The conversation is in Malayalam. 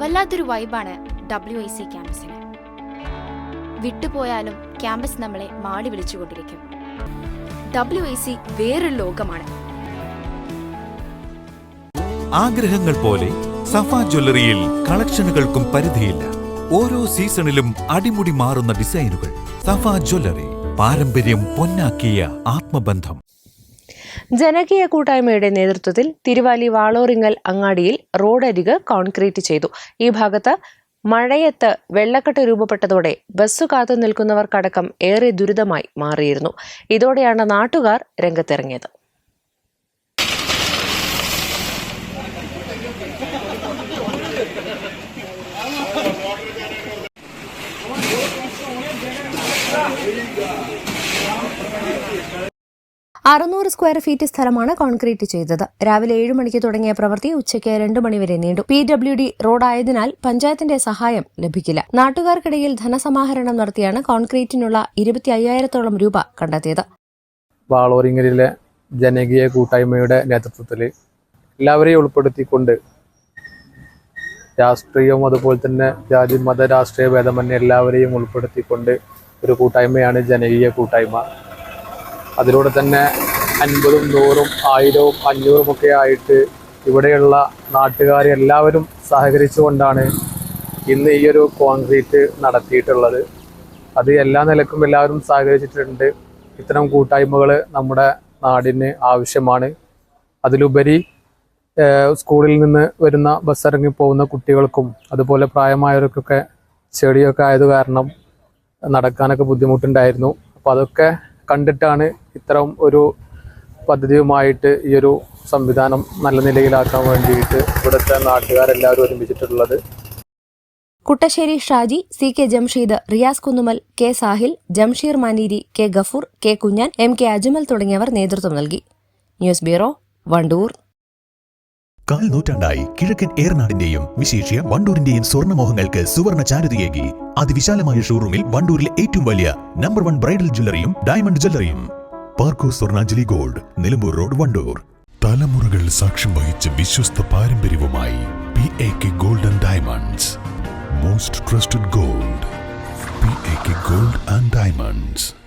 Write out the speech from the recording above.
വല്ലാത്തൊരു വൈബാണ് ഡബ്ല്യു ഐ സി ക്യാമ്പസിന്. വിട്ടുപോയാലും ക്യാമ്പസ് നമ്മളെ മാടി വിളിച്ചുകൊണ്ടിരിക്കും. ഡബ്ല്യു ഐ സി വേറൊരു ലോകമാണ്. ആഗ്രഹങ്ങൾ പോലെ സഫ ജ്വല്ലറിയിൽ കളക്ഷനുകൾക്കും പരിധിയില്ല. ഓരോ സീസണിലും അടിമുടി മാറുന്ന ഡിസൈനുകൾ സഫ ജ്വല്ലറി പാരമ്പര്യം പൊന്നാക്കിയ ആത്മബന്ധം. ജനകീയ കൂട്ടായ്മയുടെ നേതൃത്വത്തിൽ തിരുവാലി വാളോറിങ്ങൽ അങ്ങാടിയിൽ റോഡരിക് കോൺക്രീറ്റ് ചെയ്തു. ഈ ഭാഗത്ത് മഴയത്ത് വെള്ളക്കെട്ട് രൂപപ്പെട്ടതോടെ ബസ് കാത്തു നിൽക്കുന്നവർക്കടക്കം ഏറെ ദുരിതമായി മാറിയിരുന്നു. ഇതോടെയാണ് നാട്ടുകാർ രംഗത്തിറങ്ങിയത്. അറുന്നൂറ് സ്ക്വയർ ഫീറ്റ് സ്ഥലമാണ് കോൺക്രീറ്റ് ചെയ്തത്. രാവിലെ ഏഴ് മണിക്ക് തുടങ്ങിയ പ്രവൃത്തി ഉച്ചയ്ക്ക് രണ്ട് മണിവരെ നീണ്ടു. പി ഡബ്ല്യു ഡി റോഡായതിനാൽ പഞ്ചായത്തിന്റെ സഹായം ലഭിക്കില്ല. നാട്ടുകാർക്കിടയിൽ ധനസമാഹരണം നടത്തിയാണ് കോൺക്രീറ്റിനുള്ള ഇരുപത്തി അയ്യായിരത്തോളം രൂപ കണ്ടെത്തിയത്. വാളോരിങ്ങലിലെ ജനകീയ കൂട്ടായ്മയുടെ നേതൃത്വത്തിൽ എല്ലാവരെയും ഉൾപ്പെടുത്തിക്കൊണ്ട് രാഷ്ട്രീയവും അതുപോലെ തന്നെ ജാതി മത രാഷ്ട്രീയ ഭേദമന്യേ എല്ലാവരെയും ഉൾപ്പെടുത്തിക്കൊണ്ട് ഒരു കൂട്ടായ്മയാണ് ജനകീയ കൂട്ടായ്മ. അതിലൂടെ തന്നെ അൻപതും നൂറും ആയിരവും അഞ്ഞൂറും ഒക്കെ ആയിട്ട് ഇവിടെയുള്ള നാട്ടുകാർ എല്ലാവരും സഹകരിച്ചുകൊണ്ടാണ് ഇന്ന് ഈ ഒരു കോൺക്രീറ്റ് നടത്തിയിട്ടുള്ളത്. അത് എല്ലാ നിലക്കും എല്ലാവരും സഹകരിച്ചിട്ടുണ്ട്. ഇത്തരം കൂട്ടായ്മകൾ നമ്മുടെ നാടിന് ആവശ്യമാണ്. അതിലുപരി സ്കൂളിൽ നിന്ന് വരുന്ന ബസ് ഇറങ്ങി പോകുന്ന കുട്ടികൾക്കും അതുപോലെ പ്രായമായവർക്കൊക്കെ ചെടിയൊക്കെ ആയത് കാരണം നടക്കാനൊക്കെ ബുദ്ധിമുട്ടുണ്ടായിരുന്നു. അപ്പോൾ അതൊക്കെ കണ്ടിട്ടാണ് ഇത്തരം ഒരു പദ്ധതിയുമായിട്ട് ഈ ഒരു സംവിധാനം നല്ല നിലയിലാക്കാൻ വേണ്ടിയിട്ട് ഇവിടുത്തെ നാട്ടുകാരെല്ലാവരും ഒരുമിച്ചിട്ടുള്ളത്. Kuttassery Shaji C K Jamsheed Riyas Kunnumal K Sahil Jamsheer Maneeri K Gafoor K Kunjan M K Ajmal തുടങ്ങിയവർ നേതൃത്വം നൽകി. News bureau Wandoor. കാൽ നൂറ്റാണ്ടായി കിഴക്കൻ ഏറനാടിന്റെയും വിശേഷ്യ വണ്ടൂരിന്റെയും സ്വർണമോഹങ്ങൾക്ക് സുവർണ ചാരുതയേകി. അതിവിശാലമായ ഷോറൂമിൽ വണ്ടൂരിലെ ഏറ്റവും വലിയ നമ്പർ വൺ ബ്രൈഡൽ ജ്വല്ലറിയും ഡയമണ്ട് ജ്വല്ലറിയും പാർക്കോ സ്വർണാഞ്ജലി ഗോൾഡ് നിലമ്പൂർ റോഡ് വണ്ടൂർ. തലമുറകൾ സാക്ഷ്യം വഹിച്ച വിശ്വസ്ത പാരമ്പര്യവുമായി P A K golden diamonds. Most trusted gold. P A K gold and diamonds.